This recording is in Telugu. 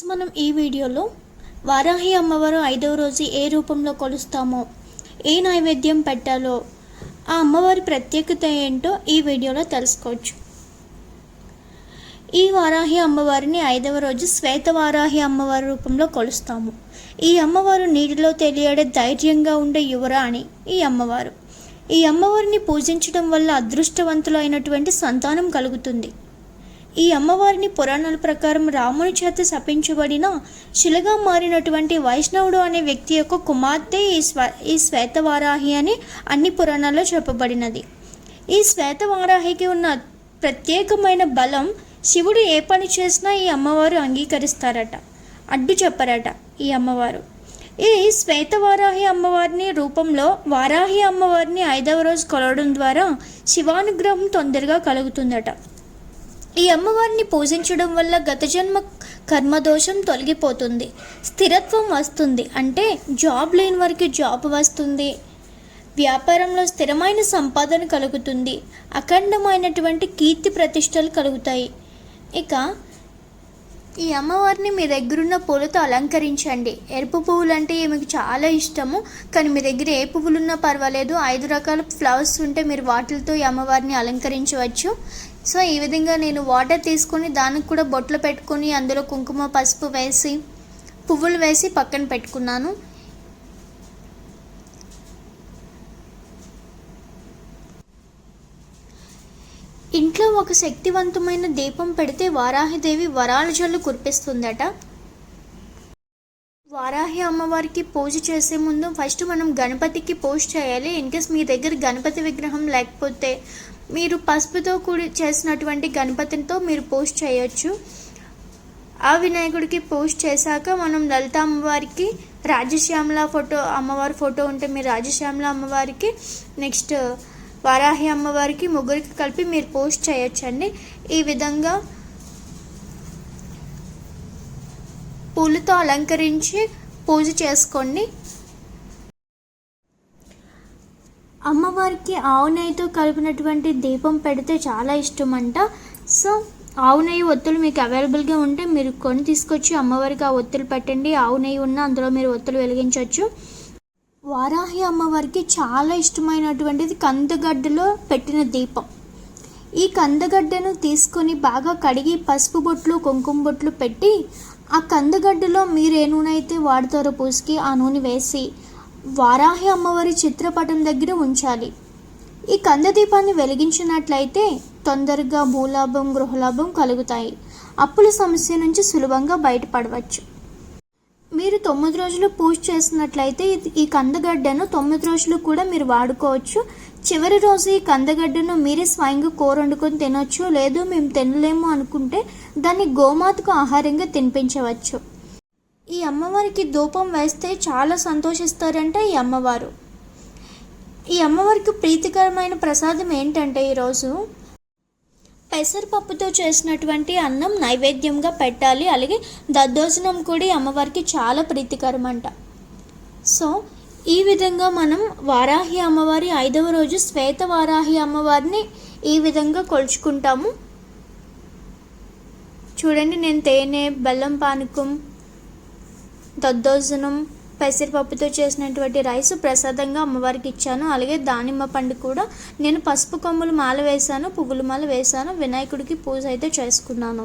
మనం ఈ వీడియోలో వారాహి అమ్మవారు ఐదవ రోజు ఏ రూపంలో కొలుస్తామో ఏ నైవేద్యం పెట్టాలో ఆ అమ్మవారి ప్రత్యేకత ఏంటో ఈ వీడియోలో తెలుసుకోవచ్చు. ఈ వారాహి అమ్మవారిని ఐదవ రోజు శ్వేత వారాహి అమ్మవారి రూపంలో కొలుస్తాము. ఈ అమ్మవారు నీటిలో తెలియడే ధైర్యంగా ఉండే యువరాణి ఈ అమ్మవారు. ఈ అమ్మవారిని పూజించడం వల్ల అదృష్టవంతులైనటువంటి సంతానం కలుగుతుంది. ఈ అమ్మవారిని పురాణాల ప్రకారం రాముని చేత శపించబడిన శిలగా మారినటువంటి వైష్ణవుడు అనే వ్యక్తి యొక్క కుమార్తె ఈ స్వ ఈ శ్వేతవారాహి అని అన్ని పురాణాల్లో చెప్పబడినది. ఈ శ్వేతవారాహికి ఉన్న ప్రత్యేకమైన బలం శివుడు ఏ పని చేసినా ఈ అమ్మవారు అంగీకరిస్తారట. అడ్డు చెప్పరట ఈ అమ్మవారు. ఈ శ్వేతవారాహి అమ్మవారిని రూపంలో వారాహి అమ్మవారిని ఐదవ రోజు కొలవడం ద్వారా శివానుగ్రహం తొందరగా కలుగుతుందట. ఈ అమ్మవారిని పూజించడం వల్ల గత జన్మ కర్మదోషం తొలగిపోతుంది స్థిరత్వం వస్తుంది. అంటే జాబ్ లేని వారికి జాబ్ వస్తుంది. వ్యాపారంలో స్థిరమైన సంపాదన కలుగుతుంది. అఖండమైనటువంటి కీర్తి ప్రతిష్టలు కలుగుతాయి. ఇక ఈ అమ్మవారిని మీ దగ్గరున్న పూలతో అలంకరించండి. ఎరుపు పువ్వులు అంటే మీకు చాలా ఇష్టము. కానీ మీ దగ్గర ఏ పువ్వులు ఉన్నా పర్వాలేదు. ఐదు రకాల ఫ్లవర్స్ ఉంటే మీరు వాటితో ఈ అమ్మవారిని అలంకరించవచ్చు. సో ఈ విధంగా నేను వాటర్ తీసుకొని దానికి కూడా బొట్లు పెట్టుకొని అందులో కుంకుమ పసుపు వేసి పువ్వులు వేసి పక్కన పెట్టుకున్నాను. ఇంట్లో ఒక శక్తివంతమైన దీపం పెడితే వారాహిదేవి వరాల జల్లు కురిపిస్తుందట. వారాహి అమ్మవారికి పూజ చేసే ముందు ఫస్ట్ మనం గణపతికి పూజ చేయాలి. ఇన్కేస్ మీ దగ్గర గణపతి విగ్రహం లేకపోతే మీరు పసుపుతో కూడి చేసినటువంటి గణపతితో మీరు పూజ చేయొచ్చు. ఆ వినాయకుడికి పూజ చేశాక మనం లలిత అమ్మవారికి రాజశ్యామల ఫోటో అమ్మవారి ఫోటో ఉంటే మీరు రాజశ్యామల అమ్మవారికి నెక్స్ట్ వారాహి అమ్మవారికి ముగ్గురికి కలిపి మీరు పూజ చేయొచ్చండి. ఈ విధంగా పూలతో అలంకరించి పూజ చేసుకోండి. అమ్మవారికి ఆవు నెయ్యితో కలిపినటువంటి దీపం పెడితే చాలా ఇష్టం అంట సో ఆవు నెయ్యి ఒత్తులు మీకు అవైలబుల్గా ఉంటే మీరు కొని తీసుకొచ్చి అమ్మవారికి ఆ ఒత్తులు పెట్టండి. ఆవు నెయ్యి ఉన్న అందులో మీరు ఒత్తులు వెలిగించవచ్చు వారాహి అమ్మవారికి చాలా ఇష్టమైనటువంటిది కందగడ్డలో పెట్టిన దీపం. ఈ కందగడ్డను తీసుకొని బాగా కడిగి పసుపు బొట్లు కుంకుమ బొట్లు పెట్టి ఆ కందగడ్డలో మీరు ఏ నూనె అయితే వాడతారో పూసుకి ఆ నూనె వేసి వారాహి అమ్మవారి చిత్రపటం దగ్గర ఉంచాలి. ఈ కంద దీపాన్ని వెలిగించినట్లయితే తొందరగా భూలాభం గృహలాభం కలుగుతాయి. అప్పుల సమస్య నుంచి సులభంగా బయటపడవచ్చు. మీరు తొమ్మిది రోజులు పూజ చేసినట్లయితే ఈ కందగడ్డను తొమ్మిది రోజులు కూడా మీరు వాడుకోవచ్చు. చివరి రోజు ఈ కందగడ్డను మీరే స్వయంగా కూర వండుకొని తినొచ్చు. లేదు మేము తినలేము అనుకుంటే దాన్ని గోమాతకు ఆహారంగా తినిపించవచ్చు. ఈ అమ్మవారికి ధూపం వేస్తే చాలా సంతోషిస్తారంట ఈ అమ్మవారు. ఈ అమ్మవారికి ప్రీతికరమైన ప్రసాదం ఏంటంటే ఈరోజు పెసరపప్పుతో చేసినటువంటి అన్నం నైవేద్యంగా పెట్టాలి. అలాగే దద్దోజనం కూడా అమ్మవారికి చాలా ప్రీతికరం అంట సో ఈ విధంగా మనం వారాహి అమ్మవారి ఐదవ రోజు శ్వేత వారాహి అమ్మవారిని ఈ విధంగా కొలుచుకుంటాము. చూడండి నేను తేనె బెల్లం పానకం దద్దోజనం పెసరపప్పుతో చేసినటువంటి రైస్ ప్రసాదంగా అమ్మవారికి ఇచ్చాను. అలాగే దానిమ్మ పండు కూడా నేను పసుపు కొమ్ములు మాల వేశాను పువ్వుల మాల వేశాను వినాయకుడికి పూజ అయితే చేసుకున్నాను.